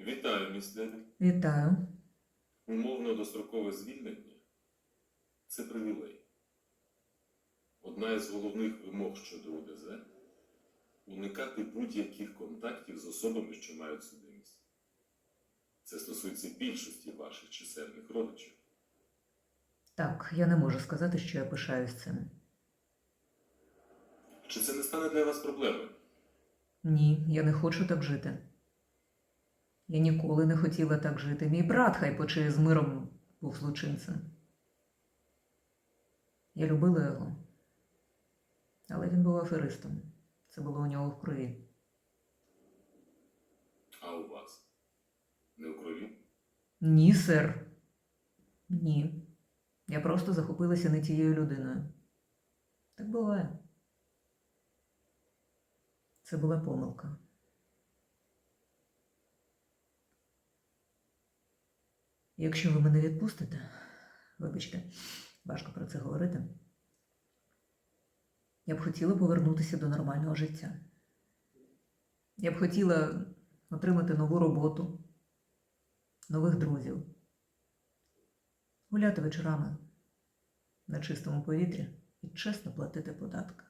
Вітаю, міс Деві. Вітаю. Умовно дострокове звільнення це привілей. Одна із головних вимог щодо УДЗ уникати будь-яких контактів з особами, що мають судимість. Це стосується більшості ваших чисельних родичів. Так, я не можу сказати, що я пишаюсь цим. Чи це не стане для вас проблемою? Ні, я не хочу так жити. Я ніколи не хотіла так жити. Мій брат, хай почує з миром, був злочинцем. Я любила його. Але він був аферистом. Це було у нього в крові. А у вас? Не у крові? Ні, сер. Ні. Я просто захопилася не тією людиною. Так буває. Це була помилка. Якщо ви мене відпустите, вибачте, важко про це говорити. Я б хотіла повернутися до нормального життя. Я б хотіла отримати нову роботу, нових друзів, гуляти вечорами на чистому повітрі і чесно платити податки.